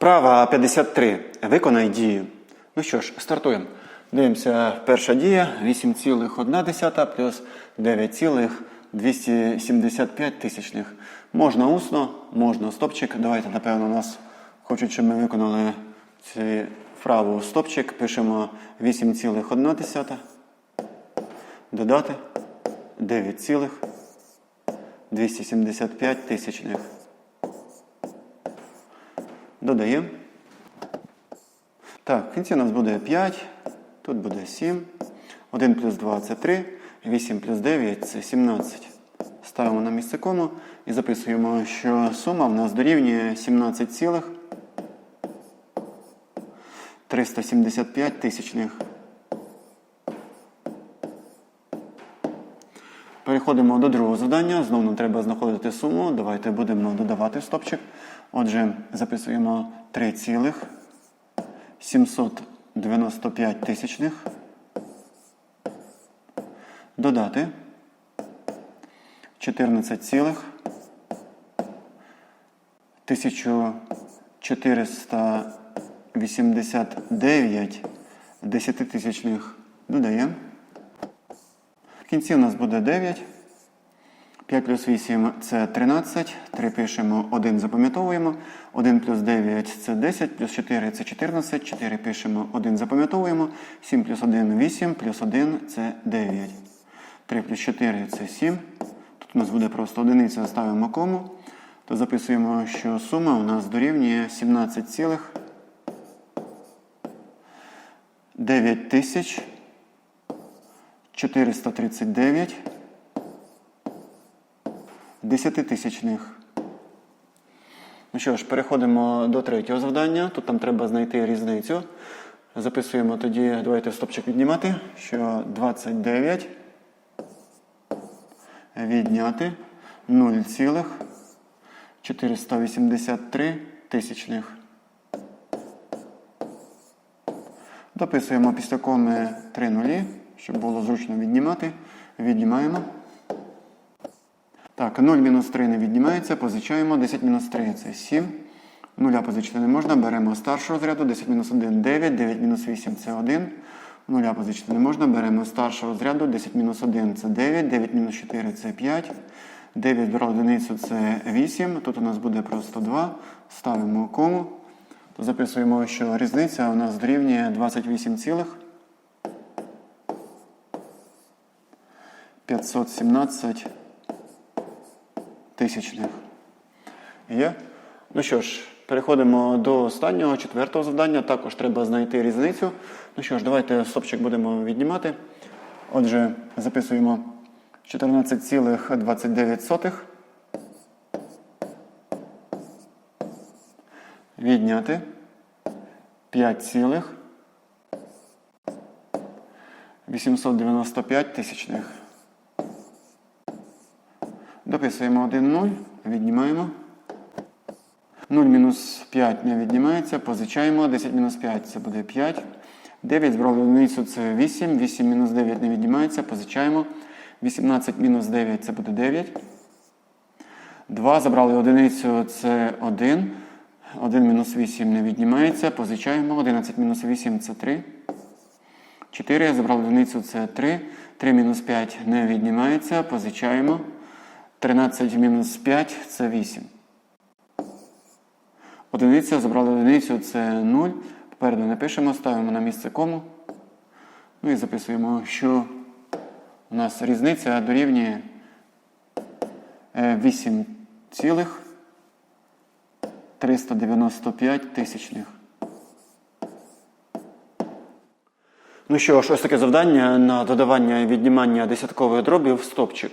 Вправа 53. Виконай дію. Ну що ж, стартуємо. Дивимося, перша дія 8,1 плюс 9,275 тисячних. Можна усно, можна стопчик. Давайте, напевно, нас хочуть, щоб ми виконали цю вправу стопчик. Пишемо 8,1 додати 9,275 тисячних. Додаємо. Так, в кінці у нас буде 5, тут буде 7. 1 плюс 2 це 3, 8 плюс 9 це 17. Ставимо на місце кому і записуємо, що сума в нас дорівнює 17 цілих 375 тисячних. Переходимо до другого завдання. Знову нам треба знаходити суму. Давайте будемо додавати стопчик. Отже, записуємо 3,795 тисячних. Додати 14 цілих 1489 десятитисячних додаємо. В кінці у нас буде 9. 5 плюс 8 це 13. 3 пишемо, 1 запам'ятовуємо. 1 плюс 9 це 10, плюс 4 це 14. 4 пишемо, 1 запам'ятовуємо. 7 плюс 1 8, плюс 1 це 9. 3 плюс 4 це 7. Тут у нас буде просто одиниця, ставимо кому. То записуємо, що сума у нас дорівнює 17 цілих 9 тисяч 439 десятитисячних. Ну що ж, переходимо до третього завдання. Тут нам треба знайти різницю. Записуємо тоді, давайте стопчик віднімати, що 29 відняти 0,483 тисячних. Дописуємо після коми 3 нулі, щоб було зручно віднімати. Віднімаємо. Так, 0 мінус 3 не віднімається, позичаємо. 10 мінус 3 це 7. Нуля позичити не можна. Беремо старшого розряду. 10 мінус 1 9, 9 мінус 8 це 1. Нуля позичити не можна. Беремо старшого розряду. 10 мінус 1 це 9, 9 мінус 4 це 5. 9 брали одиницю це 8. Тут у нас буде просто 2. Ставимо кому. То записуємо, що різниця у нас дорівнює 28 цілих 517 тисячних. Є? Ну що ж, переходимо до останнього, четвертого завдання. Також треба знайти різницю. Ну що ж, давайте стопчик будемо віднімати. Отже, записуємо 14,29. Відняти 5,895 тисячних. Дописуємо 1 0, віднімаємо. 0 мінус 5 не віднімається, позичаємо. 10 мінус 5 це буде 5. 9 збрали одиницю це 8. 8 мінус 9 не віднімається, позичаємо. 18 мінус 9 це буде 9. 2 забрали одиницю це 1. 1 мінус 8 не віднімається, позичаємо. 11 мінус 8 це 3. 4 забрали одиницю це 3. 3 мінус 5 не віднімається, позичаємо. 13 мінус 5 це 8. Одиниця, забрали одиницю це 0. Попереду не пишемо, ставимо на місце кому. Ну і записуємо, що у нас різниця дорівнює 8 цілих 395 тисячних. Ну що ж, ось таке завдання на додавання і віднімання десяткових дробів в стопчик.